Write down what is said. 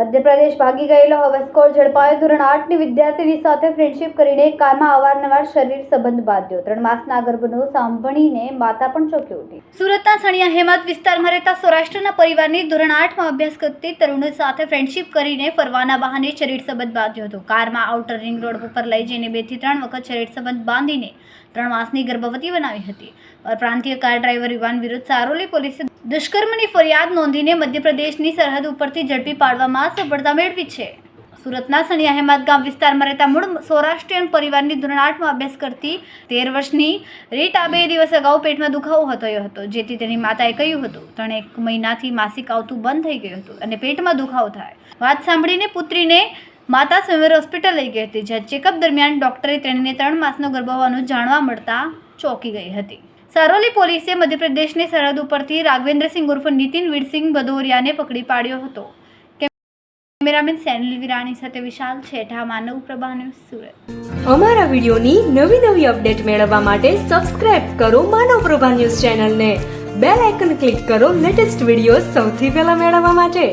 મધ્યપ્રદેશ ભાગી ગયેલો હવસ્કોર ઝડપાયો. ધોરણ આઠની વિદ્યાર્થીની સાથે ફ્રેન્ડશિપ કરીને કારમાં અવારનવાર શરીર સંબંધ બાંધ્યો. ત્રણ માસના ગર્ભનો સાંભળીને માતા પણ ચોંકી ઉઠી. સુરતના સણિયા હેમત વિસ્તારમાં રહેતા સૌરાષ્ટ્રના પરિવારની ધોરણ આઠમાં અભ્યાસ કરતી તરુણો સાથે ફ્રેન્ડશિપ કરીને ફરવાના બહાને શરીર સંબંધ બાંધ્યો હતો. કારમાં આઉટર રિંગ રોડ ઉપર લઈ જઈને બેથી ત્રણ વખત શરીર સંબંધ બાંધીને ત્રણ માસની ગર્ભવતી બનાવી હતી. પ્રાંતીય કાર ડ્રાઈવર યુવાન વિરુદ્ધ સારોલી પોલીસે દુષ્કર્મની ફરિયાદ નોંધીને મધ્યપ્રદેશની સરહદ ઉપરથી ઝડપી પાડવામાં સફળતા મેળવી છે. સુરતના સણિયા હેમાદ ગામ વિસ્તારમાં રહેતા મૂળ સૌરાષ્ટ્રીયન પરિવારની ધોરણ આઠમાં અભ્યાસ કરતી તેર વર્ષની રીટા બે દિવસ અગાઉ પેટમાં દુખાવો થયો હતો, જેથી તેની માતાએ કહ્યું હતું, ત્રણ એક મહિનાથી માસિક આવતું બંધ થઈ ગયું હતું અને પેટમાં દુખાવો થાય. વાત સાંભળીને પુત્રીને માતા સ્વયંવર હોસ્પિટલ લઈ ગઈ હતી, જ્યાં ચેકઅપ દરમિયાન ડોક્ટરે તેણીને ત્રણ માસનો ગર્ભ હોવાનું જાણવા મળતા ચોંકી ગઈ હતી. સારોલી પોલીસે મધ્યપ્રદેશની સરહદ ઉપરથી રાઘવેન્દ્રસિંહ ઉર્ફ નીતિન વીરસિંહ ભદૌરિયાને પકડી પાડ્યો હતો. કેમેરામેન સેનિલ વિરાણી સાથે વિશાલ છેઠા, માનવ પ્રભા ન્યૂઝ સુરત. અમારા વિડીયોની નવી નવી અપડેટ મેળવવા માટે સબસ્ક્રાઇબ કરો માનવ પ્રભા ન્યૂઝ ચેનલને. બેલ આઇકન ક્લિક કરો લેટેસ્ટ વીડિયો સૌથી પહેલા મેળવવા માટે.